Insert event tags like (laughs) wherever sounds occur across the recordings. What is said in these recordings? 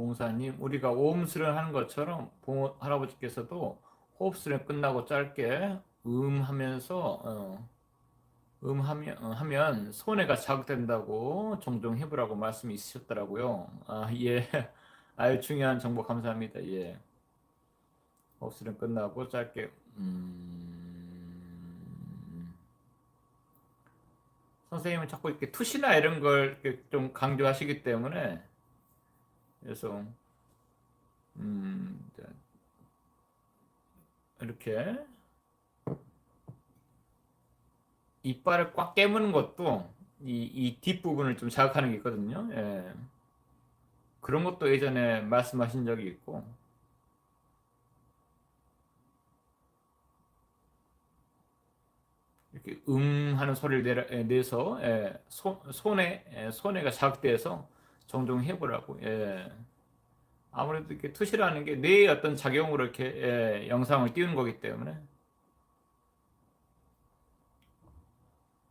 몽사님, 우리가 오음 수련하는 것처럼 부모 할아버지께서도 호흡 수련 끝나고 짧게 음 하면서 어, 음 하면, 어, 하면 손해가 자극된다고 종종 해보라고 말씀이 있으셨더라고요. 아, 예. (laughs) 아유, 중요한 정보 감사합니다. 예. 호흡 수련 끝나고 짧게 음... 선생님은 자꾸 이렇게 투시나 이런 걸 좀 강조하시기 때문에 그래서 음, 자, 이렇게 이빨을 꽉 깨무는 것도 이, 이 뒷부분을 좀 자극하는 게 있거든요. 예. 그런 것도 예전에 말씀하신 적이 있고 이렇게 음 하는 소리를 내서 예, 손, 손에 예, 손에가 자극돼서 종종 해보라고. 예. 아무래도 이렇게 투시라는 게 뇌의 어떤 작용으로 이렇게 예, 영상을 띄우는 거기 때문에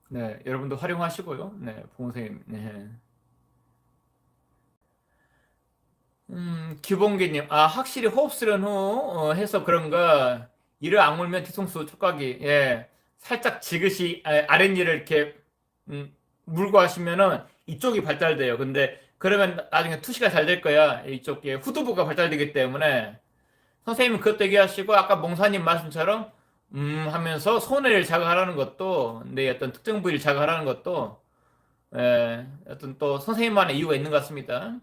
네 여러분도 활용하시고요. 네 봉선생님. 네. 음 기본기님 아 확실히 호흡 수련 후 어, 해서 그런가 이를 악물면 뒤통수 촉각이 예 살짝 지그시 아, 아랫니를 이렇게 음, 물고 하시면은 이쪽이 발달돼요. 근데 그러면 나중에 투시가 잘 될 거야. 이쪽에 후두부가 발달되기 때문에 선생님은 그것도 얘기하시고 아까 몽사님 말씀처럼 음 하면서 손해를 자극하라는 것도 내 어떤 특정 부위를 자극하라는 것도 예, 어떤 또 선생님만의 이유가 있는 것 같습니다.